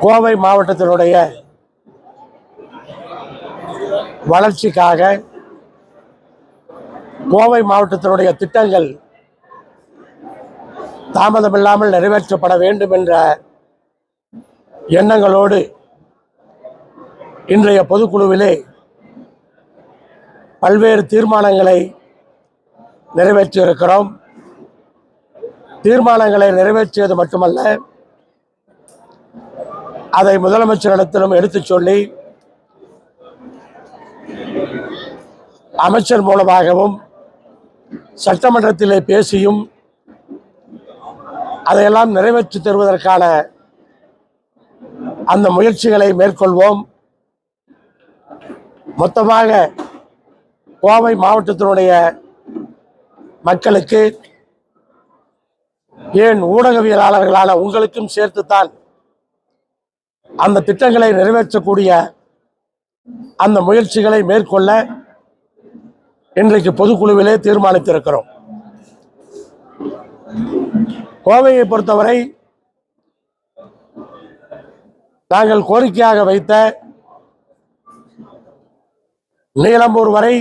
கோவை மாவட்டத்தினுடைய வளர்ச்சிக்காக கோவை மாவட்டத்தினுடைய திட்டங்கள் தாமதமில்லாமல் நிறைவேற்றப்பட வேண்டும் என்ற எண்ணங்களோடு இன்றைய பொதுக்குழுவிலே பல்வேறு தீர்மானங்களை நிறைவேற்றியிருக்கிறோம். தீர்மானங்களை நிறைவேற்றியது மட்டுமல்ல அதை முதலமைச்சரிடத்திலும் எடுத்துச் சொல்லி அமைச்சர் மூலமாகவும் சட்டமன்றத்திலே பேசியும் அதையெல்லாம் நிறைவேற்றி தருவதற்கான அந்த முயற்சிகளை மேற்கொள்வோம். மொத்தமாக கோவை மாவட்டத்தினுடைய மக்களுக்கு ஏன் ஊடகவியலாளர்களான உங்களுக்கும் சேர்த்துத்தான் அந்த திட்டங்களை நிறைவேற்றக்கூடிய அந்த முயற்சிகளை மேற்கொள்ள இன்றைக்கு பொதுக்குழுவிலே தீர்மானித்திருக்கிறோம். கோவையை பொறுத்தவரை நாங்கள் கோரிக்கையாக வைத்த நீலம்பூர் வரை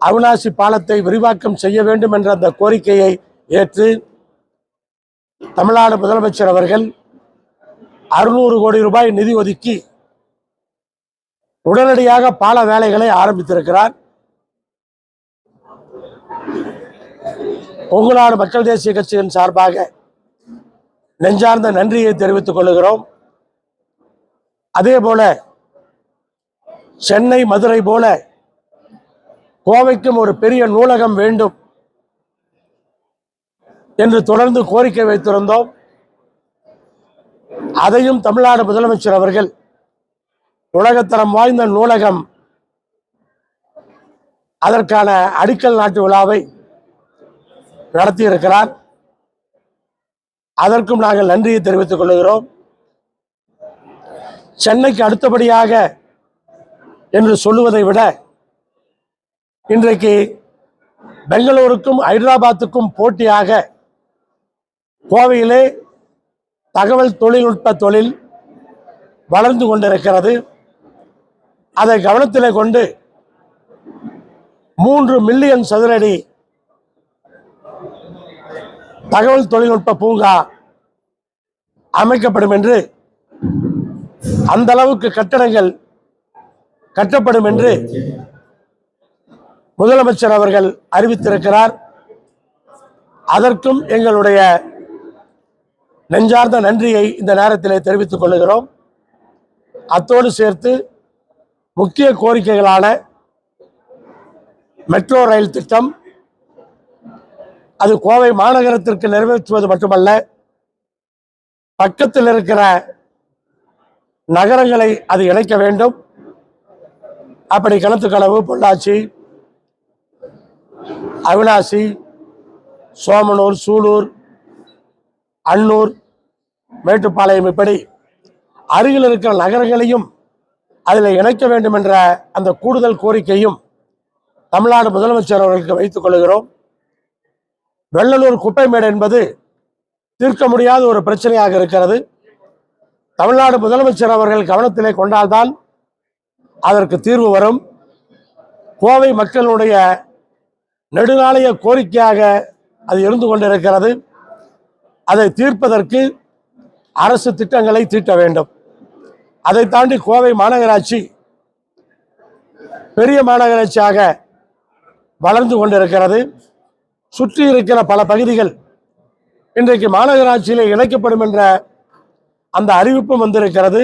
அவினாசி பாலத்தை விரிவாக்கம் செய்ய வேண்டும் என்ற அந்த கோரிக்கையை ஏற்று தமிழ்நாடு முதலமைச்சர் அவர்கள் அறுநூறு கோடி ரூபாய் நிதி ஒதுக்கி உடனடியாக பால வேலைகளை ஆரம்பித்திருக்கிறார். பொங்குநாடு மக்கள் தேசிய கட்சியின் சார்பாக நெஞ்சார்ந்த நன்றியை தெரிவித்துக் கொள்கிறோம். அதே போல சென்னை மதுரை போல கோவைக்கும் ஒரு பெரிய நூலகம் வேண்டும் என்று தொடர்ந்து கோரிக்கை வைத்திருந்தோம். அதையும் தமிழ்நாடு முதலமைச்சர் அவர்கள் உலகத்தரம் வாய்ந்த நூலகம். அதற்கான அடிக்கல் நாட்டு விழாவை நடத்தியிருக்கிறார். அதற்கும் நாங்கள் நன்றியை தெரிவித்துக் கொள்கிறோம். சென்னைக்கு அடுத்தபடியாக என்று சொல்லுவதை விட இன்றைக்கு பெங்களூருக்கும் ஹைதராபாத்துக்கும் போட்டியாக கோவையிலே தகவல் தொழில்நுட்ப தொழில் வளர்ந்து கொண்டிருக்கிறது. அதை கவனத்தில் கொண்டு மூன்று மில்லியன் சதுரடி தகவல் தொழில்நுட்ப பூங்கா அமைக்கப்படும் என்று அந்த அளவுக்கு கட்டடங்கள் கட்டப்படும் என்று முதலமைச்சர் அவர்கள் அறிவித்திருக்கிறார். அதற்கும் எங்களுடைய நெஞ்சார்ந்த நன்றியை இந்த நேரத்திலே தெரிவித்துக் கொள்கிறோம் அத்தோடு சேர்த்து முக்கிய கோரிக்கைகளான மெட்ரோ ரயில் திட்டம் அது கோவை மாநகரத்திற்கு நிறைவேற்றுவது மட்டுமல்ல பக்கத்தில் இருக்கிற நகரங்களை அது இணைக்க வேண்டும். அப்படி கிணத்துக்களவு பொள்ளாச்சி அவினாசி சோமனூர் சூலூர் அன்னூர் மேட்டுப்பாளையம் இப்படி அருகில் இருக்கிற நகரங்களையும் அதில் இணைக்க வேண்டும் என்ற அந்த கூடுதல் கோரிக்கையும் தமிழ்நாடு முதலமைச்சர் அவர்களுக்கு வைத்துக் கொள்கிறோம். வெள்ளலூர் குப்பைமேடு என்பது தீர்க்க முடியாத ஒரு பிரச்சனையாக இருக்கிறது. தமிழ்நாடு முதலமைச்சர் அவர்கள் கவனத்திலே கொண்டால்தான் அதற்கு தீர்வு வரும். கோவை மக்களுடைய நெடுநாளைய கோரிக்கையாக அது இருந்து கொண்டிருக்கிறது. அதை தீர்ப்பதற்கு அரசு திட்டங்களை தீட்ட வேண்டும். அதை தாண்டி கோவை மாநகராட்சி பெரிய மாநகராட்சியாக வளர்ந்து கொண்டிருக்கிறது. சுற்றி இருக்கிற பல பகுதிகள் இன்றைக்கு மாநகராட்சியில் இணைக்கப்படும் என்ற அந்த அறிவிப்பும் வந்திருக்கிறது.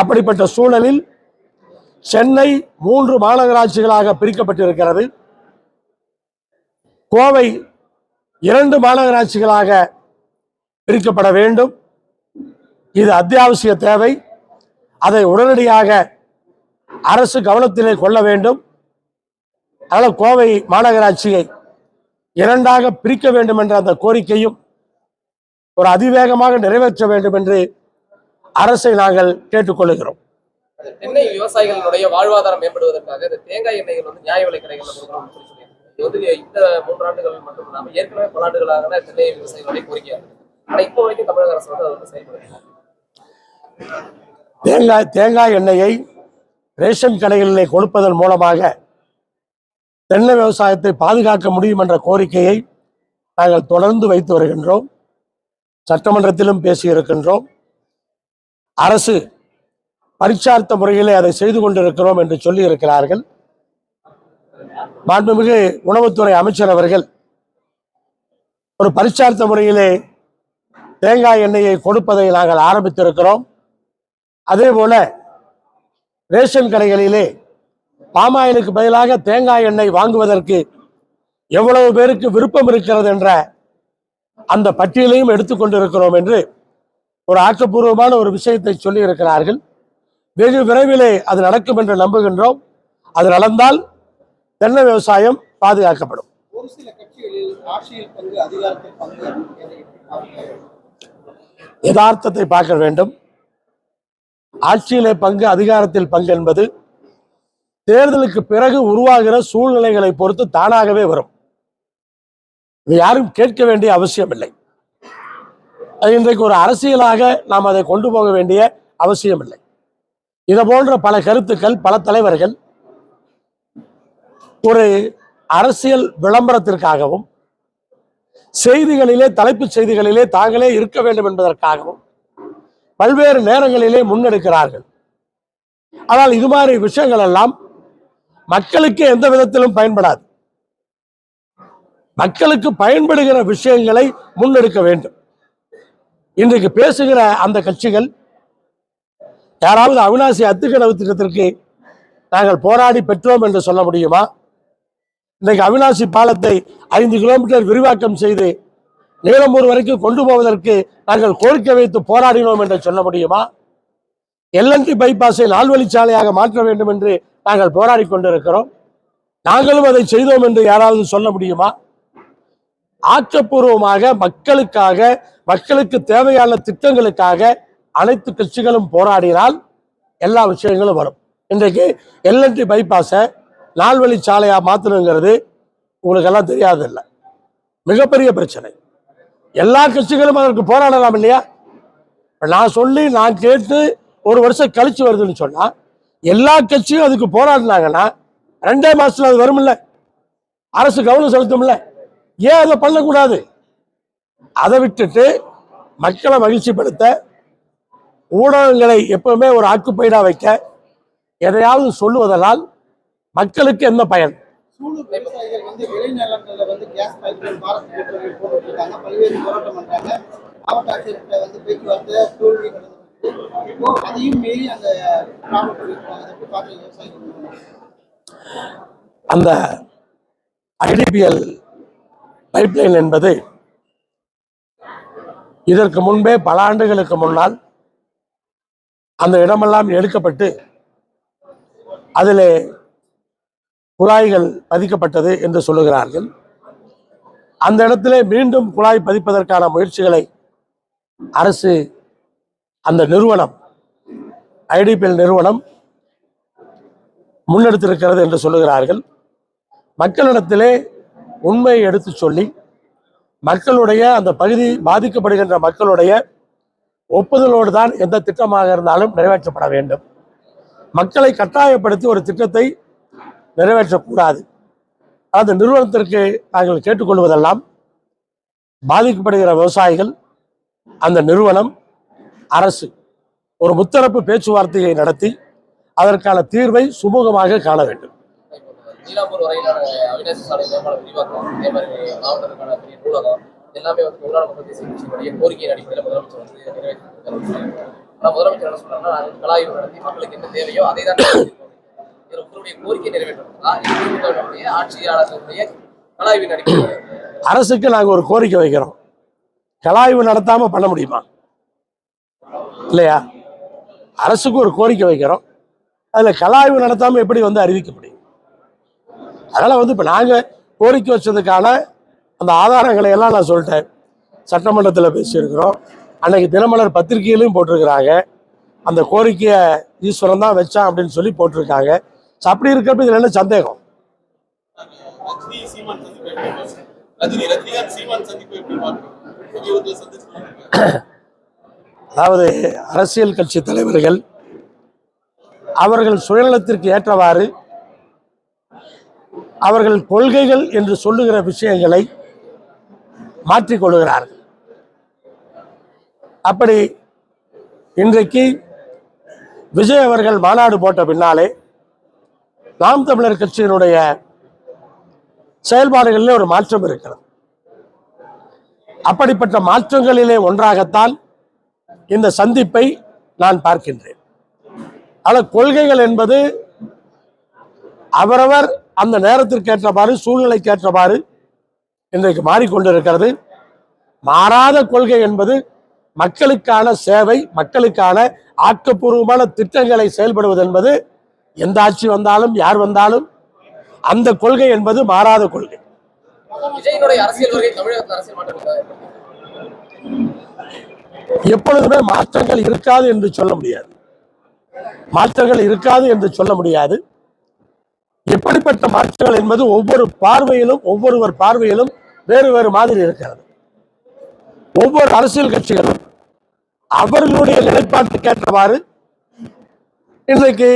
அப்படிப்பட்ட சூழலில் சென்னை மூன்று மாநகராட்சிகளாக பிரிக்கப்பட்டிருக்கிறது. கோவை இரண்டு மாநகராட்சிகளாக பிரிக்கப்பட வேண்டும். இது அத்தியாவசிய தேவை. அதை உடனடியாக அரசு கவனத்திலே கொள்ள வேண்டும். அதனால் கோவை மாநகராட்சியை இரண்டாக பிரிக்க வேண்டும் என்ற அந்த கோரிக்கையும் ஒரு அதிவேகமாக நிறைவேற்ற வேண்டும் என்று அரசை நாங்கள் கேட்டுக்கொள்கிறோம் தென்னை விவசாயிகளுடைய வாழ்வாதாரம் மேம்படுவதற்காக இந்த தேங்காய் எண்ணெய்கள் வந்து நியாய விலை கடைகள்ல கொடுக்கணும்னு சொல்லி இந்த மூன்றாண்டுகள் மட்டும் இல்லாமல் ஏற்கனவே பல ஆண்டுகளாக தென்னை விவசாயிகளுடைய கோரிக்கையாக இப்போ வரைக்கும் தமிழக அரசு வந்து அதை வந்து தேங்காய் தேங்காய் எண்ணெயை ரேஷன் கடைகளிலே கொடுப்பதன் மூலமாக தென்னை விவசாயத்தை பாதுகாக்க முடியும் என்ற கோரிக்கையை நாங்கள் தொடர்ந்து வைத்து வருகின்றோம். சட்டமன்றத்திலும் பேசியிருக்கின்றோம். அரசு பரிச்சார்த்த முறையிலே அதை செய்து கொண்டிருக்கிறோம் என்று சொல்லி இருக்கிறார்கள் மாண்புமிகு உணவுத்துறை அமைச்சர் அவர்கள் ஒரு பரிச்சார்த்த முறையிலே தேங்காய் எண்ணெயை கொடுப்பதை நாங்கள் ஆரம்பித்திருக்கிறோம். அதே போல ரேஷன் கடைகளிலே பாமாயிலுக்கு பதிலாக தேங்காய் எண்ணெய் வாங்குவதற்கு எவ்வளவு பேருக்கு விருப்பம் இருக்கிறது என்ற அந்த பட்டியலையும் எடுத்துக்கொண்டிருக்கிறோம் என்று ஒரு ஆக்கப்பூர்வமான ஒரு விஷயத்தை சொல்லி இருக்கிறார்கள் வெகு விரைவிலே அது நடக்கும் என்று நம்புகின்றோம். அது நடந்தால் தென்னை விவசாயம் பாதுகாக்கப்படும். ஒரு சில கட்சிகளில் ஆட்சியில் பங்கு அதிகாரத்தில் பங்கு யதார்த்தத்தை பார்க்க வேண்டும். ஆட்சியிலே பங்கு அதிகாரத்தில் பங்கு என்பது தேர்தலுக்கு பிறகு உருவாகிற சூழ்நிலைகளை பொறுத்து தானாகவே வரும். இது யாரும் கேட்க வேண்டிய அவசியம் இல்லை இன்றைக்கு ஒரு அரசியலாக நாம் அதை கொண்டு போக வேண்டிய அவசியம் இல்லை இது போன்ற பல கருத்துக்கள் பல தலைவர்கள் ஒரு அரசியல் விளம்பரத்திற்காகவும் செய்திகளிலே தலைப்புச் செய்திகளிலே தாங்களே இருக்க வேண்டும் என்பதற்காகவும் பல்வேறு நேரங்களிலே முன்னெடுக்கிறார்கள். ஆனால் இது மாதிரி விஷயங்கள் எல்லாம் மக்களுக்கு எந்த விதத்திலும் பயன்படாது. மக்களுக்கு பயன்படுகிற விஷயங்களை முன்னெடுக்க வேண்டும். இன்றைக்கு பேசுகிற அந்த கட்சிகள் யாராவது அவினாசி அத்துக்கடவு திட்டத்திற்கு நாங்கள் போராடி பெற்றோம் என்று சொல்ல முடியுமா? இன்றைக்கு அவினாசி பாலத்தை ஐந்து கிலோமீட்டர் விரிவாக்கம் செய்து நீலம்பூர் வரைக்கும் கொண்டு போவதற்கு நாங்கள் கோரிக்கை வைத்து போராடினோம் என்று சொல்ல முடியுமா? எல்என்டி பைபாஸை நால்வழிச்சாலையாக மாற்ற வேண்டும் என்று நாங்கள் போராடி கொண்டிருக்கிறோம். நாங்களும் அதை செய்தோம் என்று யாராவது சொல்ல முடியுமா? ஆக்கப்பூர்வமாக மக்களுக்காக மக்களுக்கு தேவையான திட்டங்களுக்காக அனைத்து கட்சிகளும் போராடினால் எல்லா விஷயங்களும் வரும். இன்றைக்கு எல்என்டி பைபாஸை நால்வழி சாலையா மாற்றணுங்கிறது உங்களுக்கு எல்லாம் தெரியாது இல்லை மிகப்பெரிய பிரச்சனை. எல்லா கட்சிகளும் அதற்கு போராடலாம் இல்லையா? நான் சொல்லி நான் கேட்டு ஒரு வருஷம் கழிச்சு வருதுன்னு சொன்னா எல்லா கட்சியும் அதுக்கு போராடினாங்கன்னா ரெண்டே மாசத்துல அது வரும்ல? அரசு கவனம் செலுத்தும்ல? ஏன் அதை பண்ணக்கூடாது? அதை விட்டுட்டு மக்களை மகிழ்ச்சிப்படுத்த ஊடகங்களை எப்பவுமே ஒரு ஆக்குப்பயிராக வைக்க எதையாவது சொல்லுவதனால் மக்களுக்கு என்ன பயன்? அந்த ஐடிபிஎல் பைப்லைன் என்பது இதற்கு முன்பே பல ஆண்டுகளுக்கு முன்னால் அந்த இடமெல்லாம் எடுக்கப்பட்டு அதிலே குழாய்கள் பதிக்கப்பட்டது என்று சொல்லுகிறார்கள். அந்த இடத்திலே மீண்டும் குழாய் பதிப்பதற்கான முயற்சிகளை அரசு அந்த நிறுவனம் ஐடிபிஎல் நிறுவனம் முன்னெடுத்திருக்கிறது என்று சொல்லுகிறார்கள். மக்களிடத்திலே உண்மையை எடுத்து சொல்லி மக்களுடைய அந்த பகுதி பாதிக்கப்படுகின்ற மக்களுடைய ஒப்புதலோடு தான் எந்த திட்டமாக இருந்தாலும் நிறைவேற்றப்பட வேண்டும். மக்களை கட்டாயப்படுத்தி ஒரு திட்டத்தை நிறைவேற்றக்கூடாது. அந்த நிறுவனத்திற்கு நாங்கள் கேட்டுக்கொள்வதெல்லாம் பாதிக்கப்படுகிற விவசாயிகள் அந்த நிறுவனம் அரசு ஒரு முத்தரப்பு பேச்சுவார்த்தையை நடத்தி அதற்கான தீர்வை சுமூகமாக காண வேண்டும். நீலாம்பூர் வரையிலான சாலை விரிவாக்கம் அதே மாதிரி பெரிய நூலகம் எல்லாமே வந்து மக்கள் கோரிக்கையின் அடிப்படையில் முதலமைச்சர் வந்து முதலமைச்சர் என்ன நாங்கள் கலாய்வு நடத்தி மக்களுக்கு என்ன தேவையோ அதை தான் நிறைவேற்றிருக்கோம். கோரிக்கை நிறைவேற்றப்பட்டதா? ஆட்சியாளர்களுடைய கலாய்வு அடிப்படையில் அரசுக்கு நாங்கள் ஒரு கோரிக்கை வைக்கிறோம். கலாய்வு நடத்தாம பண்ண முடியுமா? இல்லையா? அரசுக்கு ஒரு கோரிக்கை வைக்கிறோம். அதில் கலாய்வு நடத்தாமல் எப்படி வந்து அறிவிக்க முடியும்? அதனால் வந்து இப்போ நாங்கள் கோரிக்கை வச்சதுக்கான அந்த ஆதாரங்களை எல்லாம் நான் சொல்லிட்டேன். சட்டமன்றத்தில் பேசியிருக்கிறோம். அன்னைக்கு தினமலர் பத்திரிகையிலையும் போட்டிருக்கிறாங்க. அந்த கோரிக்கையை ஈஸ்வரன் தான் வச்சான் அப்படின்னு சொல்லி போட்டிருக்காங்க. அப்படி இருக்கிறப்ப இதுல என்ன சந்தேகம்? அதாவது அரசியல் கட்சி தலைவர்கள் அவர்கள் சுயநலத்திற்கு ஏற்றவாறு அவர்கள் கொள்கைகள் என்று சொல்லுகிற விஷயங்களை மாற்றிக்கொள்கிறார்கள் அப்படி இன்றைக்கு விஜய் அவர்கள் மாநாடு போட்ட பின்னாலே நாம் தமிழர் கட்சியினுடைய செயல்பாடுகளிலே ஒரு மாற்றம் இருக்கிறது. அப்படிப்பட்ட மாற்றங்களிலே ஒன்றாகத்தான் இந்த சந்திப்பை நான் பார்க்கின்றேன். ஆனால் கொள்கைகள் என்பது அவரவர் அந்த நேரத்திற்கு ஏற்றவாறு சூழ்நிலைக்கு ஏற்றவாறு இன்றைக்கு மாறிக்கொண்டிருக்கிறது. மாறாத கொள்கை என்பது மக்களுக்கான சேவை மக்களுக்கான ஆக்கப்பூர்வமான திட்டங்களை செயல்படுவது என்பது எந்த ஆட்சி வந்தாலும் யார் வந்தாலும் அந்த கொள்கை என்பது மாறாத கொள்கை. எப்பொழுதுமே மாற்றங்கள் இருக்காது என்று சொல்ல முடியாது. மாற்றங்கள் இருக்காது என்று சொல்ல முடியாது. எப்படிப்பட்ட மாற்றங்கள் என்பது ஒவ்வொரு பார்வையிலும் ஒவ்வொருவர் பார்வையிலும் வேறு வேறு மாதிரி இருக்கிறது. ஒவ்வொரு அரசியல் கட்சிகளும் அவர்களுடைய நிலைப்பாட்டுக்கு ஏற்றவாறு இன்றைக்கு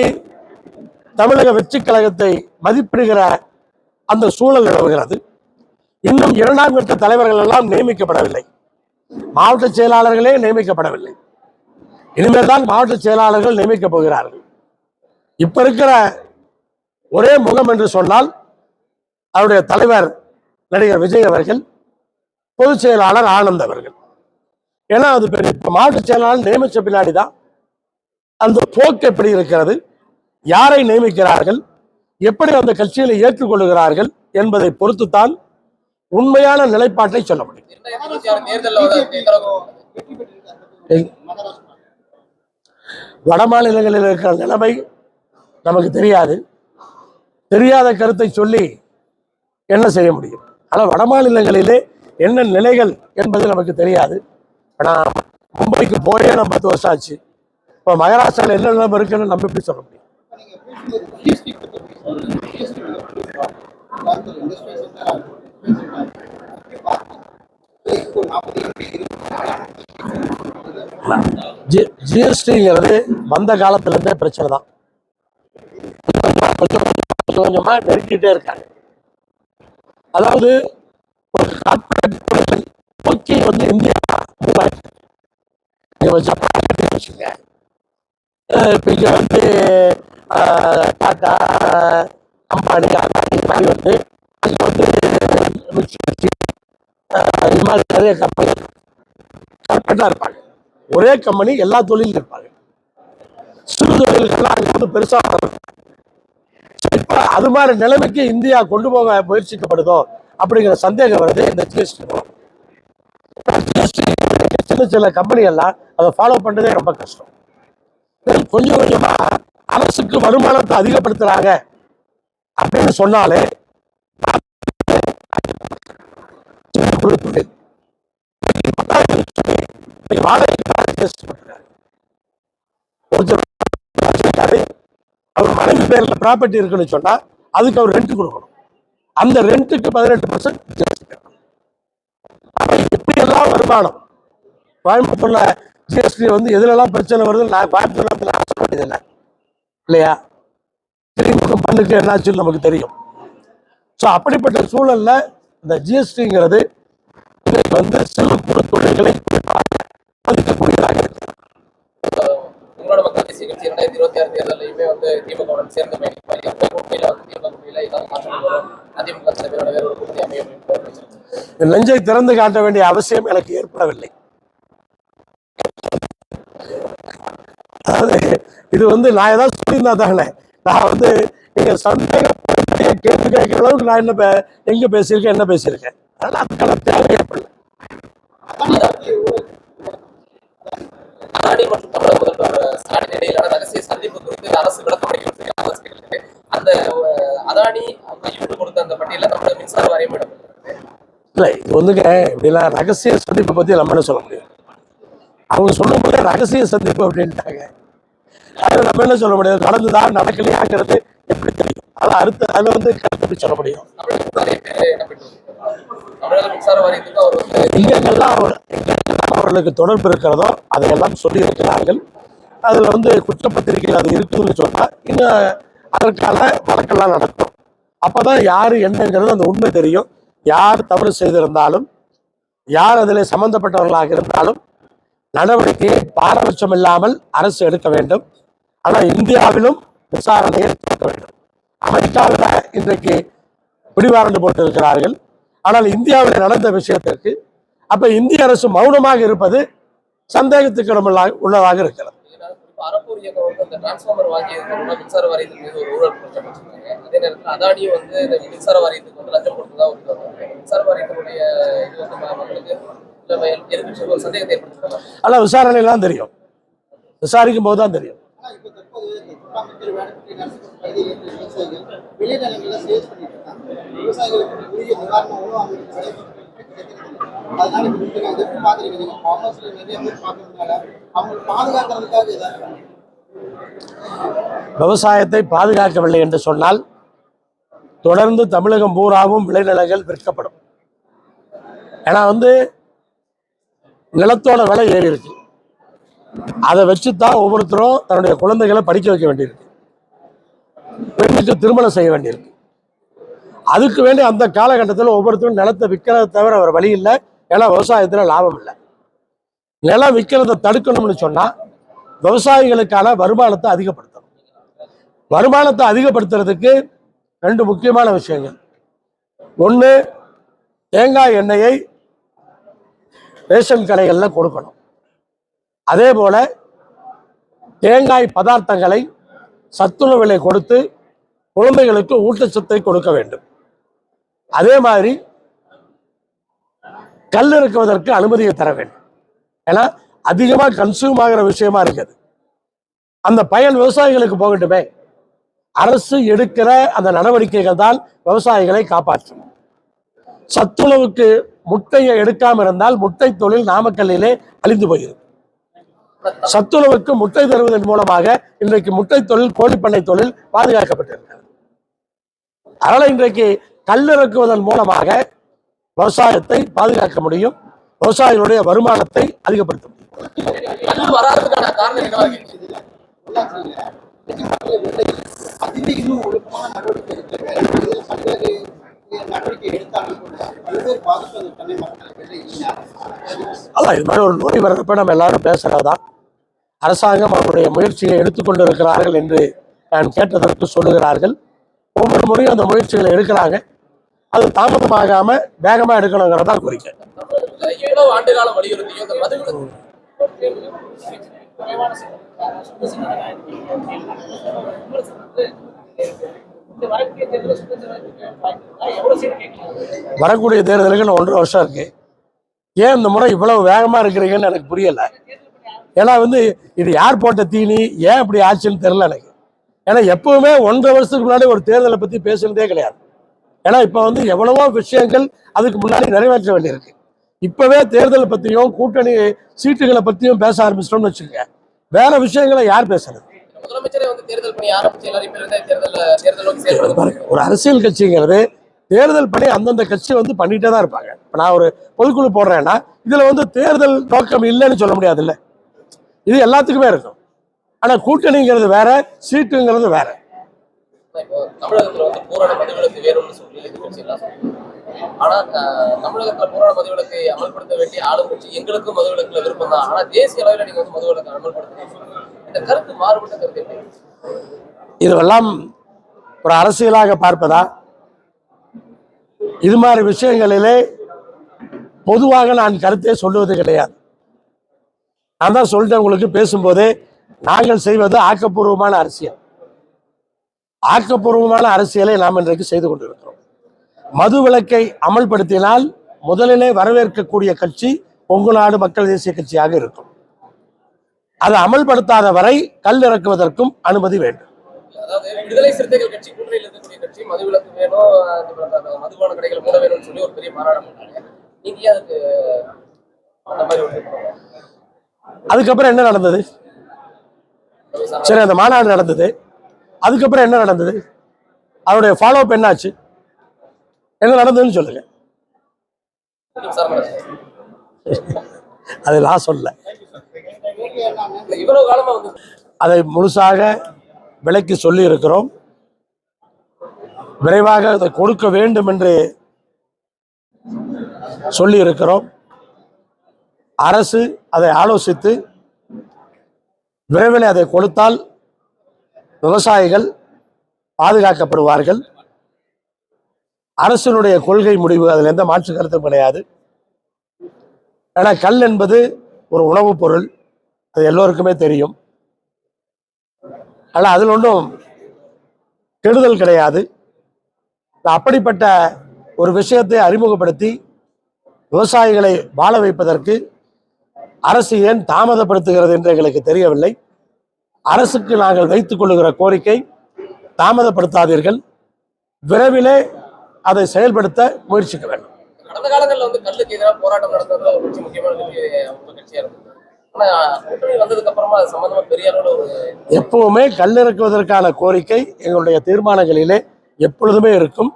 தமிழக வெற்றி கழகத்தை மதிப்பிடுகிற அந்த சூழல் நிலவுகிறது. இன்னும் இரண்டாம் கட்ட தலைவர்கள் எல்லாம் நியமிக்கப்படவில்லை. மாவட்ட செயலாளர்களே நியமிக்கப்படவில்லை. இனிமேல் தான் மாவட்ட செயலாளர்கள் நியமிக்கப் போகிறார்கள். இப்ப இருக்கிற ஒரே முகம் என்று சொன்னால் அவருடைய தலைவர் நடிகர் விஜய் அவர்கள் பொதுச் செயலாளர் ஆனந்த் அவர்கள். ஏன்னா அது பெரிய மாவட்ட செயலாளர் நியமிச்ச பின்னாடி தான் அந்த போக்கு எப்படி இருக்கிறது? யாரை நியமிக்கிறார்கள்? எப்படி அந்த கட்சிகளை ஏற்றுக்கொள்கிறார்கள் என்பதை பொறுத்துத்தான் உண்மையான நிலைப்பாட்டை சொல்ல முடியும். வட மாநிலங்களில் இருக்கிற நிலைமை நமக்கு தெரியாது. தெரியாத கருத்தை சொல்லி என்ன செய்ய முடியும்? ஆனால் வட மாநிலங்களிலே என்ன நிலைகள் என்பது நமக்கு தெரியாது. ஆனால் மும்பைக்கு போயே நம்ம பத்து வருஷம் ஆச்சு. இப்போ மகாராஷ்டிராவில் என்ன நிலைமை இருக்குன்னு நம்ம எப்படி சொல்ல முடியும்? ஜிஎஸ்டிங்கிறது வந்த காலத்துலேருந்தே பிரச்சனை தான். கொஞ்சம் கொஞ்சமாக நெருக்கிட்டே இருக்காங்க. அதாவது ஒரு கார்பரேட் நோக்கி வந்து இந்தியா ஜப்பான் வச்சுங்க அஹ் இப்ப வந்து அஹ், டாடா அம்பானி அதானி மாதிரி வந்து வந்து இது மாதிரி நிறைய கம்பெனி கரெக்டாக இருப்பாங்க ஒரே கம்பெனி எல்லா தொழிலும் இருப்பாங்க சிறு தொழில்கள்லாம் அங்கே வந்து பெருசாக இப்போ அது மாதிரி நிலைமைக்கு இந்தியா கொண்டு போக முயற்சிக்கப்படுதோ அப்படிங்கிற சந்தேகம் வருது இந்த ஜிஎஸ்டி ஜிஎஸ்டி சின்ன சின்ன கம்பெனி எல்லாம் அதை ஃபாலோ பண்ணுறதே ரொம்ப கஷ்டம் கொஞ்சம் கொஞ்சமாக அரசுக்கு வருமானத்தை அதிகப்படுத்துறாங்க அப்படின்னு சொன்னாலே சின்ன தொழில் வாடகை கேஸ் போட்டிருக்காரு. ஒருத்தர் அவர் மனைவி பேர்ல ப்ராப்பர்ட்டி இருக்குன்னு சொன்னா அதுக்கு அவர் ரெண்ட் கொடுக்கணும். அந்த ரெண்ட்டுக்கு பதினெட்டு பர்சன்ட் எப்படி எல்லாம் வருமானம்? கோயம்புத்தூர்ல ஜிஎஸ்டி வந்து எதுலெல்லாம் பிரச்சனை வருதுன்னு நான் கோயம்புத்தூர்ல வந்து நான் சொல்ல வேண்டியதில்லை. இல்லையா? திரைமுகம் பண்ணுக்கு என்னாச்சுன்னு நமக்கு தெரியும். ஸோ அப்படிப்பட்ட சூழல்ல இந்த ஜிஎஸ்டிங்கிறது வந்து சிறு குறு தொழில்களை குறிப்பாக பாதிக்கக்கூடியதாக இருக்கு. உங்களோட மக்கள் தேசிய கட்சி இரண்டாயிரத்தி இருபத்தி ஆறு தேர்தலையுமே வந்து திமுகவுடன் சேர்ந்து பயணிக்கும் மாதிரி அந்த கூட்டணியில வந்து திமுக கூட்டணியில ஏதாவது மாற்றம் வரும். அதிமுக தலைவரோட வேற ஒரு கூட்டணி அமையும் அப்படின்னு வச்சிருக்கோம். இந்த நெஞ்சை திறந்து காட்ட வேண்டிய அவசியம் எனக்கு ஏற்படவில்லை. இது வந்து நான் ஏதாவது சொல்லியிருந்தா தானே. நான் வந்து நீங்க சந்தேகப்பட்ட கேள்வி கேட்கிற அளவுக்கு நான் என்ன எங்க பேசியிருக்கேன் என்ன பேசியிருக்கேன்? அதனால அதுக்கான தேவை ஏற்படல அதானி மற்றும் தமிழக முதல்வர் ஸ்டாலின் இடையிலான ரகசிய சந்திப்பு குறித்து அரசு விளக்கம் அளிக்கிறது அரசு கேட்டிருக்கு. அந்த அஹ், அதானி அவங்க இவங்க கொடுத்த அந்த பட்டியல தமிழக மின்சார வாரியம் இடம்பெற்றிருக்கு. இல்லை இது வந்துங்க இப்படிலாம் ரகசிய சந்திப்பை பத்தி நம்ம என்ன சொல்ல முடியும்? அவங்க சொல்லும் போதே ரகசிய சந்திப்பு அப்படின்ட்டாங்க. அது நம்ம என்ன சொல்ல முடியாது நடந்துதா நடக்கலையாங்கிறது எப்படி தெரியும்? அது அடுத்த அதை வந்து கருத்து சொல்ல முடியும்? எங்கெங்கெல்லாம் அவர்களுக்கு தொடர்பு இருக்கிறதோ அதையெல்லாம் சொல்லி இருக்கிறார்கள். அதில் வந்து குற்றப்பத்திரிகையில் அது இருக்குதுன்னு சொன்னால் இன்னும் அதற்கான வழக்கெல்லாம் நடக்கும். அப்பதான் யார் என்னங்கிறது அந்த உண்மை தெரியும். யார் தவறு செய்திருந்தாலும் யார் அதில் சம்பந்தப்பட்டவர்களாக இருந்தாலும் நடவடிக்கையை பாரபட்சம் இல்லாமல் அரசு எடுக்க வேண்டும். ஆனால் இந்தியாவிலும் விசாரணையை எடுக்க வேண்டும். அமெரிக்காவில் இன்றைக்கு பிடிவாரண்டு போட்டிருக்கிறார்கள். ஆனால் இந்தியாவில் நடந்த விஷயத்திற்கு அப்ப இந்திய அரசு மௌனமாக இருப்பது சந்தேகத்துக்கு இடமுள்ள- உள்ளதாக இருக்கிறது. அறப்போர் இயக்கம் வந்து அந்த டிரான்ஸ்ஃபார்மர் வாங்கியதுக்கு அப்புறமா மின்சார வாரியத்தின் மீது ஒரு ஊழல் குற்றம் வச்சிருக்காங்க அதே நேரத்தில் அதானியும் வந்து இந்த மின்சார வாரியத்துக்கு வந்து லஞ்சம் கொடுத்ததா ஒரு இது வந்தாங்க மின்சார வாரியத்தினுடைய இது வந்து ம- மக்களுக்கு இல்ல எதிர்ப்பு ஒரு சந்தேகத்தை ஏற்படுத்திருக்காங்க ஆனால் விசாரணையெல்லாம் தெரியும். விசாரிக்கும் போது தான் தெரியும். அதனால காமர்ஸ்ல நிறைய பேர் பாதுகாக்கிறதுக்காக ஏதாவது விவசாயத்தை பாதுகாக்கவில்லை என்று சொன்னால் தொடர்ந்து தமிழகம் பூராவும் விளைநிலங்கள் விற்கப்படும். ஏன்னா வந்து நிலத்தோட விலை ஏறி இருக்கு அதை வச்சு தான் ஒவ்வொருத்தரும் தன்னுடைய குழந்தைகளை படிக்க வைக்க வேண்டியிருக்கு. பெண்ணுக்கு திருமணம் செய்ய வேண்டியிருக்கு. அதுக்கு வேண்டி அந்த காலகட்டத்தில் ஒவ்வொருத்தரும் நிலத்தை விற்கிறத தவிர ஒரு வழி இல்லை. ஏன்னா விவசாயத்தில் லாபம் இல்லை. நிலம் விற்கிறத தடுக்கணும்னு சொன்னா விவசாயிகளுக்கான வருமானத்தை அதிகப்படுத்தணும். வருமானத்தை அதிகப்படுத்துறதுக்கு ரெண்டு முக்கியமான விஷயங்கள். ஒன்று தேங்காய் எண்ணெயை ரேஷன் கடைகளில் கொடுக்கணும். அதே போல தேங்காய் பதார்த்தங்களை சத்துணவிலை கொடுத்து குழந்தைகளுக்கு ஊட்டச்சத்தை கொடுக்க வேண்டும். அதே மாதிரி கல் இருக்குவதற்கு அனுமதியை தர வேண்டும். ஏன்னா அதிகமாக கன்சியூம் ஆகிற விஷயமா இருக்குது. அந்த பயன் விவசாயிகளுக்கு போகட்டுமே. அரசு எடுக்கிற அந்த நடவடிக்கைகள் தான் விவசாயிகளை காப்பாற்றும். சத்துணவுக்கு முட்டையை எடுக்காமல் இருந்தால் முட்டை தொழில் நாமக்கல்லிலே அழிந்து போயிருக்கும் சத்துணவுக்கு முட்டை தருவதன் மூலமாக இன்றைக்கு முட்டை தொழில் கோழிப்பண்ணை தொழில் பாதுகாக்கப்பட்டிருக்கிறது. அதனால இன்றைக்கு கல் இறக்குவதன் மூலமாக விவசாயத்தை பாதுகாக்க முடியும். விவசாயிகளுடைய வருமானத்தை அதிகப்படுத்த முடியும். அதான் இது மாதிரி ஒரு நோய் வர்றப்ப நம்ம எல்லாரும் பேசுறதுதான். அரசாங்கம் அவருடைய முயற்சியை எடுத்துக்கொண்டிருக்கிறார்கள் என்று நான் கேட்டதற்கு சொல்லுகிறார்கள். ஒவ்வொரு முறையும் அந்த முயற்சிகளை எடுக்கிறாங்க. அது தாமதமாகாம வேகமா எடுக்கணுங்கிறதா கோரிக்கை. வரக்கூடிய தேர்தலுக்கு ஒன்றரை வருஷம் இருக்கு. ஏன் இந்த முறை இவ்வளவு வேகமா இருக்கிறீங்கன்னு எனக்கு புரியல. ஏன்னா வந்து இது யார் போட்ட தீனி? ஏன் இப்படி ஆச்சுன்னு தெரியல எனக்கு. ஏன்னா எப்பவுமே ஒன்றரை வருஷத்துக்கு முன்னாடி ஒரு தேர்தலை பத்தி பேசுனதே கிடையாது. ஏன்னா இப்ப வந்து எவ்வளவோ விஷயங்கள் அதுக்கு முன்னாடி நிறைவேற்ற வேண்டியிருக்கு. இப்பவே தேர்தலை பத்தியும் கூட்டணி சீட்டுகளை பத்தியும் பேச ஆரம்பிச்சிட்டோம்னு வச்சுக்கோங்க. வேற விஷயங்களை யார் பேசுறது? ஒரு அரசியல் கட்சிங்கிறது தேர்தல் பணி அந்தந்த கட்சி வந்து பண்ணிட்டே தான் இருப்பாங்க. இப்ப நான் ஒரு பொதுக்குழு போடுறேன்னா இதுல வந்து தேர்தல் நோக்கம் இல்லைன்னு சொல்ல முடியாதுல்ல. இது எல்லாத்துக்குமே இருக்கும். ஆனா கூட்டணிங்கிறது வேற சீட்டுங்கிறது வேற. தமிழகத்துல வந்து சொல்லி எதிர்கட்சி எல்லாம் ஆனா தமிழகத்துல அமல்படுத்த வேண்டிய ஆளுங்கட்சி எங்களுக்கும் மதுவிலக்குல விருப்பம் தான். ஆனா தேசிய அளவில் நீங்க வந்து மதுவிலக்கு அமல்படுத்தணும் இந்த கருத்து மாறுபட்ட கருத்து எப்படி இதுவெல்லாம் ஒரு அரசியலாக பார்ப்பதா? இது மாதிரி விஷயங்களிலே பொதுவாக நான் கருத்தே சொல்லுவது கிடையாது. நான் தான் சொல்லிட்டேன் உங்களுக்கு பேசும்போது நாங்கள் செய்வது ஆக்கப்பூர்வமான அரசியல். ஆக்கப்பூர்வமான அரசியலை நாம் இன்றைக்கு செய்து கொண்டிருக்கிறோம். மது விளக்கை அமல்படுத்தினால் முதலிலே வரவேற்கக்கூடிய கட்சி கொங்கு நாடு மக்கள் தேசிய கட்சியாக இருக்கும். அதை அமல்படுத்தாத வரை கல் இறக்குவதற்கும் அனுமதி வேண்டும். விடுதலை சிறுத்தைகள் கட்சி கூட்டணியில் இருக்கக்கூடிய கட்சி மதுவிலக்கு வேணும் மதுபான கடைகள் மூட வேணும்னு சொல்லி ஒரு பெரிய மாநாடம் நீங்க அதுக்கு அந்த மாதிரி அதுக்கப்புறம் என்ன நடந்தது? சரி அந்த மாநாடு நடந்தது. அதுக்கப்புறம் என்ன நடந்தது? அதோடைய ஃபாலோ அப் என்னாச்சு? என்ன நடந்ததுன்னு சொல்லுங்க. அதை அது நான் சொல்ல அதை முழுசாக விலைக்கு சொல்லி இருக்கிறோம் விரைவாக அதை கொடுக்க வேண்டும் என்று சொல்லி இருக்கிறோம் அரசு அதை ஆலோசித்து விரைவில் அதை கொடுத்தால் விவசாயிகள் பாதுகாக்கப்படுவார்கள். அரசினுடைய கொள்கை முடிவு அதில் எந்த மாற்று கருத்தும் கிடையாது. ஏன்னா கல் என்பது ஒரு உணவுப் பொருள். அது எல்லோருக்குமே தெரியும். ஆனால் அதில் ஒன்றும் கெடுதல் கிடையாது. அப்படிப்பட்ட ஒரு விஷயத்தை அறிமுகப்படுத்தி விவசாயிகளை வாழ வைப்பதற்கு அரசு ஏன் தாமதப்படுத்துகிறது என்று எங்களுக்கு தெரியவில்லை. அரசுக்கு நாங்கள் வைத்துக் கொள்ளுகிற கோரிக்கை தாமதப்படுத்தாதீர்கள். விரைவிலே அதை செயல்படுத்த முயற்சிக்க வேண்டும். கடந்த காலங்கள்ல வந்து கல்லுக்கு எதிராக போராட்டம் ஒரு கட்சி முக்கியமான ஒரு எப்பவுமே கல் இறக்குவதற்கான கோரிக்கை எங்களுடைய தீர்மானங்களிலே எப்பொழுதுமே இருக்கும்.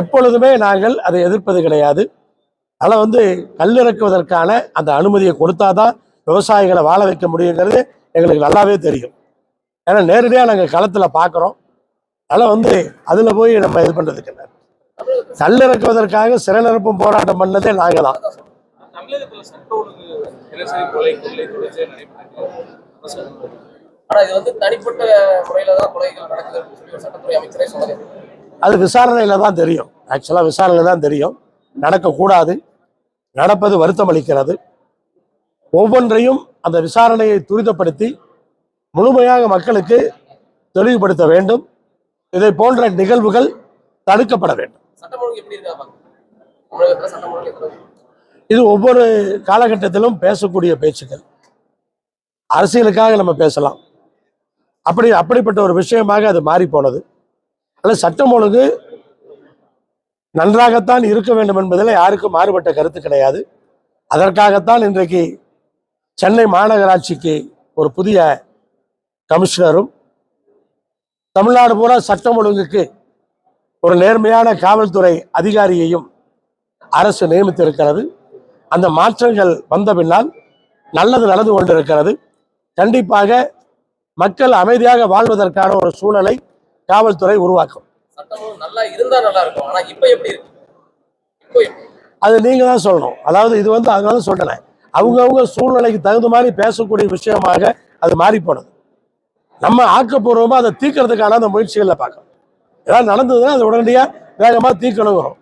எப்பொழுதுமே நாங்கள் அதை எதிர்ப்பது கிடையாது. அதில் வந்து கல் இறக்குவதற்கான அந்த அனுமதியை கொடுத்தாதான் விவசாயிகளை வாழ வைக்க முடியுங்கிறது எங்களுக்கு நல்லாவே தெரியும். ஏன்னா நேரடியாக நாங்கள் களத்தில் பார்க்குறோம் அதனால் வந்து அதில் போய் நம்ம இது பண்ணுறதுக்கு என்ன கல் இறக்குவதற்காக சிறை நிரப்பும் போராட்டம் பண்ணதே நாங்கள் தான். அது விசாரணையில் தான் தெரியும். ஆக்சுவலாக விசாரணையில் தான் தெரியும். நடக்கக்கூடாது. நடப்பது வருத்தம் அளிக்கிறது ஒவ்வொன்றையும் அந்த விசாரணையை துரிதப்படுத்தி முழுமையாக மக்களுக்கு தெளிவுபடுத்த வேண்டும். இதை போன்ற நிகழ்வுகள் தடுக்கப்பட வேண்டும்? இது ஒவ்வொரு காலகட்டத்திலும் பேசக்கூடிய பேச்சுக்கள். அரசியலுக்காக நம்ம பேசலாம். அப்படி அப்படிப்பட்ட ஒரு விஷயமாக அது மாறி போனது அதில் சட்டம் ஒழுங்கு நன்றாகத்தான் இருக்க வேண்டும் என்பதில் யாருக்கும் மாறுபட்ட கருத்து கிடையாது. அதற்காகத்தான் இன்றைக்கு சென்னை மாநகராட்சிக்கு ஒரு புதிய கமிஷனரும் தமிழ்நாடு பூரா சட்டம் ஒழுங்குக்கு ஒரு நேர்மையான காவல்துறை அதிகாரியையும் அரசு நியமித்திருக்கிறது. அந்த மாற்றங்கள் வந்த பின்னால் நல்லது நடந்து கொண்டிருக்கிறது. கண்டிப்பாக மக்கள் அமைதியாக வாழ்வதற்கான ஒரு சூழலை காவல்துறை உருவாக்கும். சட்டம் நல்லா இருந்தா நல்லா இருக்கும். ஆனா இப்ப எப்படி இருக்கு? இப்போ? அது நீங்க தான் சொல்லணும். அதாவது இது வந்து அதனால சொல்றேன். அவங்கவுங்க சூழ்நிலைக்கு தகுந்த மாதிரி பேசக்கூடிய விஷயமாக அது மாறி போனது நம்ம ஆக்கப்பூர்வமா அதை தீர்க்கறதுக்கான அந்த முயற்சிகளை பார்க்கணும். ஏதாவது நடந்ததுன்னா அதை உடனடியாக வேகமாக தீர்க்கணுங்கிறோம்.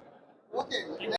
ஓகே.